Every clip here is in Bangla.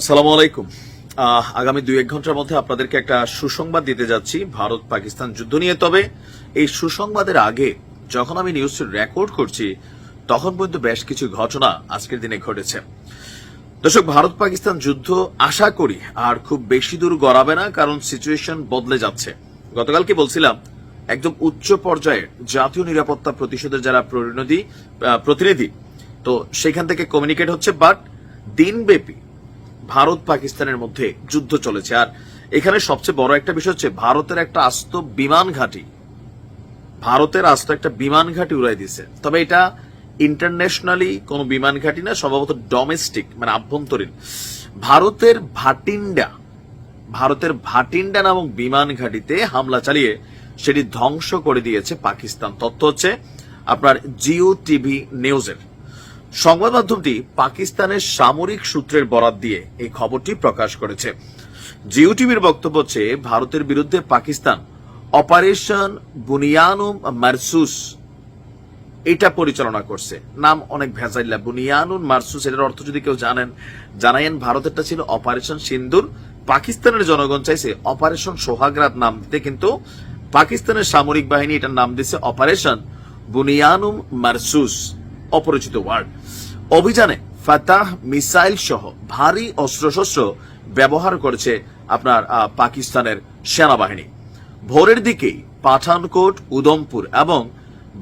আসসালামু আলাইকুম। আগামী দুই এক ঘণ্টার মধ্যে আপনাদেরকে একটা সুসংবাদ দিতে যাচ্ছি। ভারত পাকিস্তান যুদ্ধ নিয়ে। তবে এই সুসংবাদের আগে যখন আমি নিউজটি রেকর্ড করছি, তখন পর্যন্ত বেশ কিছু ঘটনা আজকের দিনে ঘটেছে। দর্শক, ভারত পাকিস্তান যুদ্ধ আশা করি আর খুব বেশি দূর গড়াবে না, কারণ সিচুয়েশন বদলে যাচ্ছে। গতকালকে বলছিলাম, একদম উচ্চ পর্যায়ে জাতীয় নিরাপত্তা প্রতিশোধের যারা প্রতিনিধি প্রতিনিধি, তো সেখান থেকে কমিউনিকেট হচ্ছে বাট দিনব্যাপী ভারত পাকিস্তানের মধ্যে যুদ্ধ চলেছে। আর এখানে সবচেয়ে বড় একটা বিষয় হচ্ছে, ভারতের একটা আস্ত বিমান ঘাঁটি। ভারতের আস্ত একটা বিমান ঘাঁটি উড়াই দিছে তবে এটা ইন্টারন্যাশনালি কোনো বিমান ঘাঁটি না, সম্ভবত ডোমেস্টিক মানে আভ্যন্তরীণ। ভারতের ভাটিন্ডা ভারতের ভাটিন্ডা নামক বিমান ঘাঁটিতে হামলা চালিয়ে সেটি ধ্বংস করে দিয়েছে পাকিস্তান। তথ্য হচ্ছে, আপনার জিও টিভি নিউজের। সংবাদ মাধ্যমটি পাকিস্তানের সামরিক সূত্রের বরাত দিয়ে এই খবরটি প্রকাশ করেছে। জিও টিভির বক্তব্য হচ্ছে, ভারতের বিরুদ্ধে পাকিস্তান অপারেশন বুনিয়ানুম মারসুস, এটা পরিচালনা করছে। নাম অনেক ভেজাইল্লা বুনিয়ানুন মারসুস, এটার অর্থ যদি কেউ জানেন জানাইন ভারতেরটা ছিল অপারেশন সিন্দুর। পাকিস্তানের জনগণ চাইছে অপারেশন সোহাগরাত নাম দিতে, কিন্তু পাকিস্তানের সামরিক বাহিনী এটার নাম দিছে অপারেশন বুনিয়ানুম মারসুস। অপরিচিত ওয়ার্ড। অভিযানে ফাতাহ মিসাইল সহ ভারী অস্ত্রশস্ত্র ব্যবহার করেছে আপনার পাকিস্তানের সেনাবাহিনী। ভোরের দিকেই পাঠানকোট উদমপুর এবং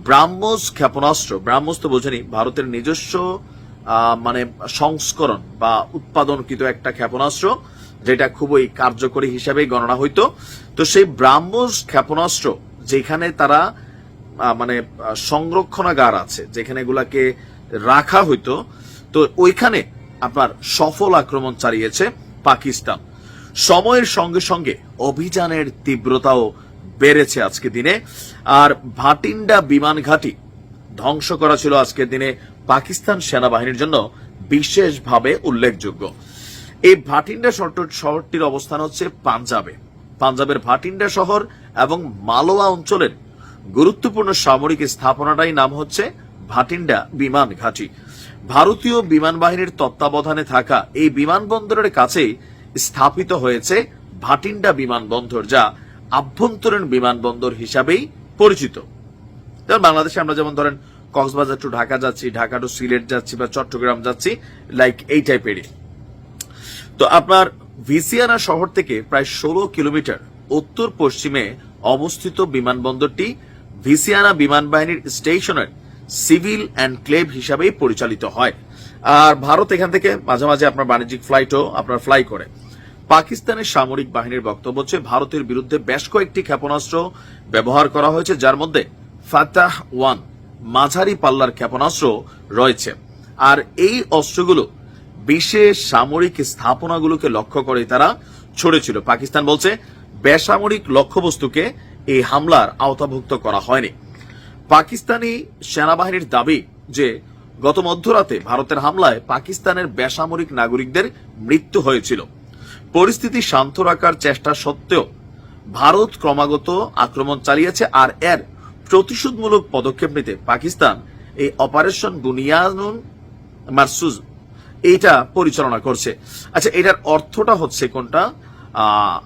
ব্রাহ্মস ক্ষেপণাস্ত্র, ব্রাহ্মস তো বোঝেনি ভারতের নিজস্ব মানে সংস্করণ বা উৎপাদনকৃত একটা ক্ষেপণাস্ত্র, যেটা খুবই কার্যকরী হিসাবে গণনা হইতো। তো সেই ব্রাহ্মস ক্ষেপণাস্ত্র যেখানে তারা মানে সংরক্ষণাগার আছে, যেখানে এগুলাকে রাখা হইতো। তো ওইখানে আপনার সফল আক্রমণ চালিয়েছে পাকিস্তান। সময়ের সঙ্গে সঙ্গে অভিযানের তীব্রতাও বেড়েছে আজকে দিনে। আর ভাটিন্ডা বিমান ঘাঁটি ধ্বংস করা ছিল আজকের দিনে পাকিস্তান সেনাবাহিনীর জন্য বিশেষভাবে উল্লেখযোগ্য। এই ভাটিন্ডা শহর- শহরটির অবস্থান হচ্ছে পাঞ্জাবে। পাঞ্জাবের ভাটিন্ডা শহর এবং মালোয়া অঞ্চলের গুরুত্বপূর্ণ সামরিক স্থাপনাটাই নাম হচ্ছে ভাটিন্ডা বিমান ঘাঁটি। ভারতীয় বিমান বাহিনীর তত্ত্বাবধানে থাকা এই বিমানবন্দরের কাছে স্থাপিত হয়েছে ভাটিন্ডা বিমানবন্দর যা আভ্যন্তরীণ বিমানবন্দর হিসাবেই পরিচিত। যেমন বাংলাদেশে আমরা যেমন ধরেন কক্সবাজার টু ঢাকা যাচ্ছি, ঢাকা টু সিলেট যাচ্ছি বা চট্টগ্রাম যাচ্ছি লাইক এই টাইপেরই তো আপনার ভিসিয়ানা শহর থেকে প্রায় ষোলো কিলোমিটার উত্তর পশ্চিমে অবস্থিত বিমানবন্দরটি ভিসিয়ানা বিমান বাহিনীর স্টেশনের সিভিল ক্লেভ হিসাবেই পরিচালিত হয়। আর ভারত এখান থেকে মাঝে মাঝে আপনার বাণিজ্যিক ফ্লাইটও আপনার ফ্লাই করে। পাকিস্তানের সামরিক বাহিনীর বক্তব্য হচ্ছে, ভারতের বিরুদ্ধে বেশ কয়েকটি ক্ষেপণাস্ত্র ব্যবহার করা হয়েছে, যার মধ্যে ফাতাহ ওয়ান, মাঝারি পাল্লার ক্ষেপণাস্ত্র রয়েছে। আর এই অস্ত্রগুলো বিশেষ সামরিক স্থাপনাগুলোকে লক্ষ্য করে তারা ছড়েছিল। পাকিস্তান বলছে, বেসামরিক লক্ষ্যবস্তুকে এই হামলার আওতাভুক্ত করা হয়নি। পাকিস্তানি সেনাবাহিনীর দাবি যে, গত মধ্যরাতে ভারতের হামলায় পাকিস্তানের বেসামরিক নাগরিকদের মৃত্যু হয়েছিল। পরিস্থিতি শান্ত রাখার চেষ্টা সত্ত্বেও ভারত ক্রমাগত আক্রমণ চালিয়েছে আর এর প্রতিশোধমূলক পদক্ষেপ নিতে পাকিস্তান এই অপারেশন বুনিয়ানুন মারসুজ এইটা পরিচালনা করছে। আচ্ছা এটার অর্থটা হচ্ছে কোনটা?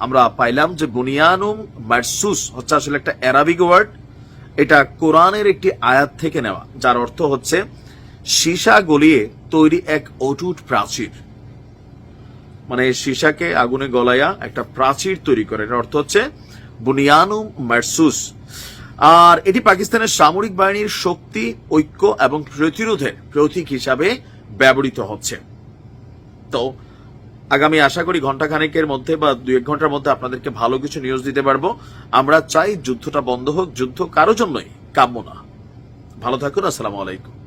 আমরা পাইলাম যে বুনিয়ানুম মারসুস হচ্ছে আসলে একটা অ্যারাবিক ওয়ার্ড এটা কোরআনের একটি আয়াত থেকে নেওয়া, যার অর্থ হচ্ছে সীসা গলিয়ে তৈরি এক অটুট প্রাচীর। মানে সীসাকে আগুনে গলাইয়া একটা প্রাচীর তৈরি করে এর অর্থ হচ্ছে বুনিয়ানুম মারসুস। আর এটি পাকিস্তানের সামরিক বাহিনীর শক্তি, ঐক্য এবং প্রতিরোধের প্রতীক হিসাবে ব্যবহৃত হচ্ছে। তো আগামী আশা করি ঘণ্টা খানেকের মধ্যে বা দু এক ঘণ্টার মধ্যে আপনাদেরকে ভালো কিছু নিউজ দিতে পারব। আমরা চাই যুদ্ধটা বন্ধ হোক, যুদ্ধ কারও জন্যই কাম্য না। ভালো থাকুন, আসসালামু আলাইকুম।